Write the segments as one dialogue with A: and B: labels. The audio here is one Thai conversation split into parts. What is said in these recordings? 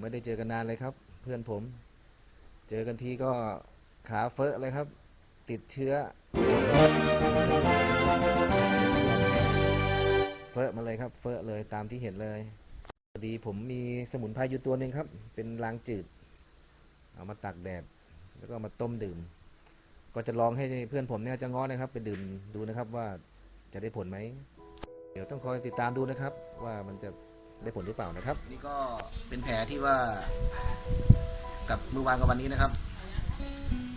A: ไม่ได้เจอกันนานเลยครับ เพื่อนผม เจอกันทีก็ขาเฟอะเลยครับ ติดเชื้อ เฟอะมาเลยครับ เฟอะเลยตามที่เห็นเลยพอดีผมมีสมุนไพรอยู่ตัวหนึ่งครับ เป็นลางจืด เอามาตากแดด แล้วก็มาต้มดื่ม ก็จะลองให้เพื่อนผมเนี่ยจะง้อนะครับ ไปดื่มดูนะครับว่าจะได้ผลไหม เดี๋ยวต้องคอยติดตามดูนะครับ ว่ามันจะ ได้ผลหรือเปล่านะครับ นี่ก็เป็นแผลที่ว่ากับเมื่อวานกับวันนี้นะครับ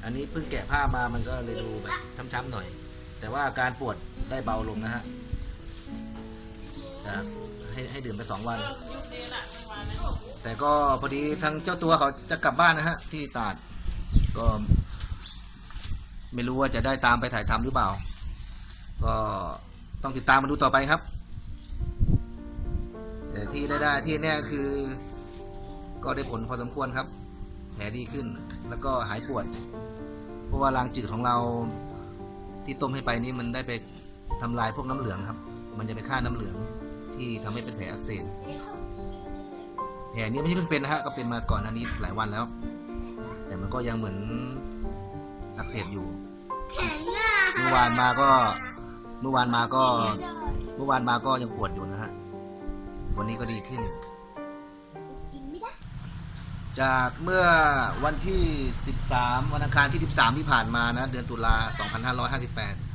A: อันนี้เพิ่งแกะผ้ามามันก็เลยดูแบบช้ำๆหน่อย แต่ว่าอาการปวดได้เบาลงนะฮะจากให้ให้ดื่มไปสองวัน แต่ก็พอดีทางเจ้าตัวเขาจะกลับบ้านนะฮะ ที่ตาดก็ ไม่รู้ว่าจะได้ตามไปถ่ายทำหรือเปล่า ก็ต้องติดตามมาดูต่อไปครับ ที่ได้ได้ที่แน่คือ ก็ได้ผลพอสมควรครับ แผลดีขึ้น แล้วก็หายปวด เพราะว่าลางจืดของเราที่ต้มให้ไปนี่มันได้ไปทำลายพวกน้ำเหลืองครับ มันจะไปฆ่าน้ำเหลืองที่ทำให้เป็นแผลอักเสบแผลนี้ไม่ใช่เพิ่งเป็นนะฮะก็เป็นมาก่อนอันนี้หลายวันแล้ว แต่มันก็ยังเหมือนอักเสบอยู่
B: แข็งอะ
A: เมื่อวานมาก็ เมื่อวานมาก็ เมื่อวานมาก็ยังปวดอยู่นะฮะ วันนี้ก็ดีขึ้น
B: กินไม่ได้
A: จากเมื่อวันที่ 13 วันอังคารที่ 13 ที่ผ่านมานะ เดือนตุลา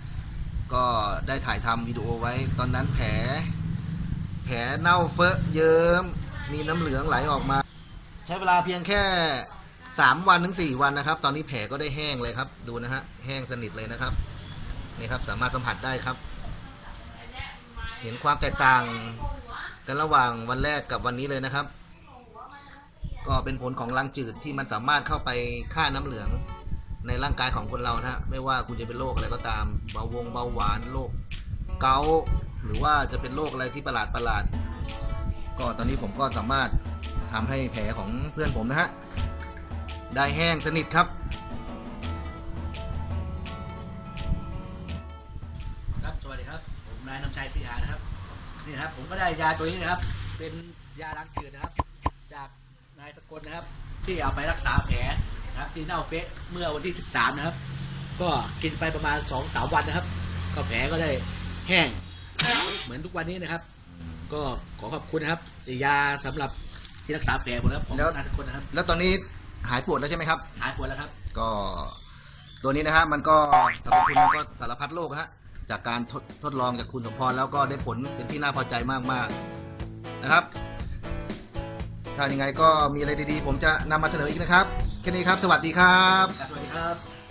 A: 2558 ก็ได้ถ่ายทำวิดีโอไว้ ตอนนั้นแผล แผลเน่าเฟอะเยิ้ม มีน้ำเหลืองไหลออกมา ใช้เวลาเพียงแค่ 3 วันถึง 4 วันนะครับ ตอนนี้แผลก็ได้แห้งเลยครับ ดูนะฮะ แห้งสนิทเลยนะครับ นี่ครับ สามารถสัมผัสได้ครับ เห็นความแตกต่าง กันระหว่างวันแรกกับวันนี้เลยนะครับ ก็เป็นผลของรังจืดที่มันสามารถเข้าไปฆ่าน้ำเหลืองในร่างกายของคนเรานะฮะไม่ว่าคุณจะเป็นโรคอะไรก็ตามเบาวงเบาหวานโรคเกาหรือว่าจะเป็นโรคอะไรที่ประหลาดประหลาด ก็ตอนนี้ผมก็สามารถทำให้แผลของเพื่อนผมนะฮะได้แห้งสนิทครับ
C: ครับสวัสดีครับผมนายนำชัยศรีหานะครับ นี่นะครับ ผมก็ได้ยาตัวนี้นะครับ เป็นยาล้างจืดนะครับ จากนายสกลนะครับ ที่เอาไปรักษาแผลนะครับ ที่เน่าเฟะเมื่อวันที่ 13 นะครับ ก็กินไปประมาณ 2-3 วันนะครับ ก็แผลก็ได้แห้ง เหมือนทุกวันนี้นะครับ ก็ขอขอบคุณนะครับ ยาสำหรับที่รักษาแผลผมนะครับของ
A: แล้ว
C: นายสกลนะครับ
A: แล้วตอนนี้หายปวดแล้วใช่ไหมครับ
C: หายปวดแล้วครับ
A: ก็ตัวนี้นะฮะมันก็สรรพคุณมันก็สารพัดโรคฮะ จากการทดทดลองจากคุณสมพรแล้วก็ได้ผลเป็นที่น่าพอใจมากๆนะครับ ถ้ายังไงก็มีอะไรดีๆ ผมจะนำมาเสนออีกนะครับแค่นี้ครับ สวัสดีครับ
C: สวัสดีครับ